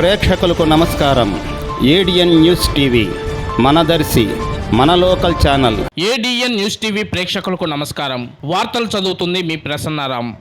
ప్రేక్షకులకు నమస్కారం. ADN news TV మనదర్శి మన local channel. ADN news TV ప్రేక్షకులకు నమస్కారం. వార్తలు చదువుతుంది మీ ప్రసన్నారాం.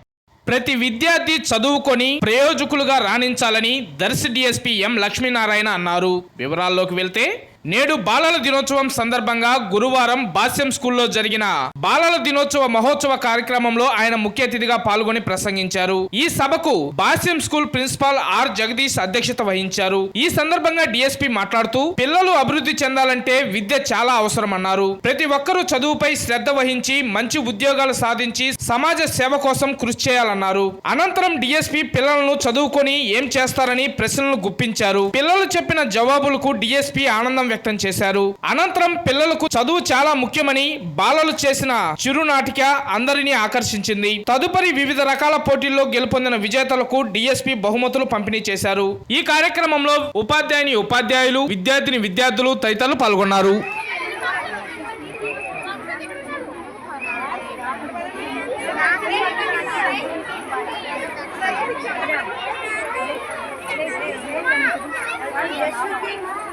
ప్రతి విద్యార్థి చదువుకొని ప్రయోజకులుగా రాణించాలని దర్శి డిఎస్పీ ఎం లక్ష్మీనారాయణ అన్నారు. వివరాల్లోకి వెళ్తే నేడు బాలల దినోత్సవం సందర్భంగా గురువారం బాస్యం స్కూల్లో జరిగిన బాలల దినోత్సవ మహోత్సవ కార్యక్రమంలో ఆయన ముఖ్య అతిథిగా పాల్గొని ప్రసంగించారు. ఈ సభకు Bhashyam school principal R Jagadish అధ్యక్షత వహించారు. ఈ సందర్భంగా డిఎస్పి మాట్లాడుతూ పిల్లలు అభివృద్ధి చెందాలంటే విద్య చాలా అవసరమన్నారు. ప్రతి ఒక్కరూ చదువుపై శ్రద్ధ వహించి మంచి ఉద్యోగాలు సాధించి సమాజ సేవ కోసం కృషి చేయాలన్నారు. అనంతరం డిఎస్పి పిల్లలను చదువుకొని ఏం చేస్తారని ప్రశ్నలు గుప్పించారు. పిల్లలు చెప్పిన జవాబులకు డిఎస్పి ఆనందం వ్యక్తం చేశారు. అనంతరం పిల్లలకు చదువు చాలా ముఖ్యమని బాలలు చేసిన చిరునాటిక అందరినీ ఆకర్షించింది. తదుపరి వివిధ రకాల పోటీల్లో గెలుపొందిన విజేతలకు డిఎస్పీ బహుమతులు పంపిణీ చేశారు. ఈ కార్యక్రమంలో ఉపాధ్యాయుని ఉపాధ్యాయులు విద్యార్థిని విద్యార్థులు తదితరులు పాల్గొన్నారు. స్విచ్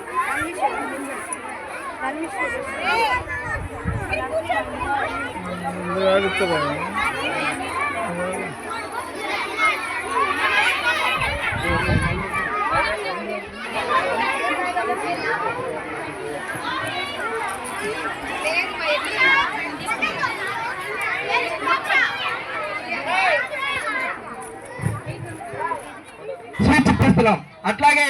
ఇప్పిస్తున్నాం అట్లాగే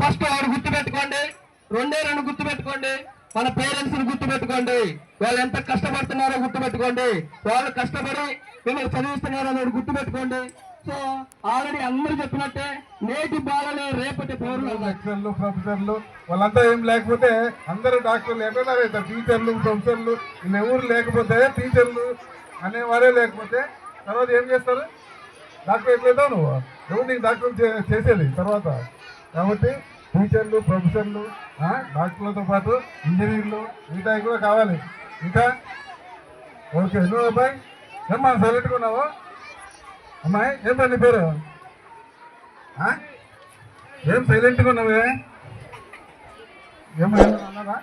ఫస్ట్ వాడు గుర్తు పెట్టుకోండి రెండే రెండు గుర్తు పెట్టుకోండి మన పేరెంట్స్ని గుర్తు పెట్టుకోండి వాళ్ళు ఎంత కష్టపడుతున్నారో గుర్తు పెట్టుకోండి వాళ్ళు కష్టపడి మిమ్మల్ని చదివిస్తున్నారో అని గుర్తు పెట్టుకోండి సో ఆల్రెడీ అందరూ చెప్పినట్టే నేటి బాలలే రేపటి పౌరులు లెక్చర్లు ప్రొఫెసర్లు వాళ్ళంతా ఏం లేకపోతే అందరూ డాక్టర్లు ఎక్కడ అవుతారు. టీచర్లు ప్రొఫెసర్లు ఎవరు లేకపోతే టీచర్లు అనేవారే లేకపోతే తర్వాత ఏం చేస్తారు? డాక్టర్ ఎట్లయితావు నువ్వు? ఎవరు నీకు డాక్టర్ చేసేది తర్వాత? కాబట్టి టీచర్లు ప్రొఫెసర్లు డాక్టర్లతో పాటు ఇంజనీర్లు మిగతా కూడా కావాలి. ఇంకా? ఓకే నువ్వు అబ్బాయి? ఏమ్మా సైలెంట్గా ఉన్నావు? అమ్మాయి ఏం పని నీ పేరు? ఏం సైలెంట్గా ఉన్నావే? ఏమన్నా అన్నారా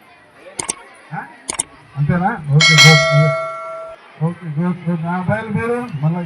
అంతేనా? ఓకే ఓకే నా అబ్బాయిల పేరు మళ్ళీ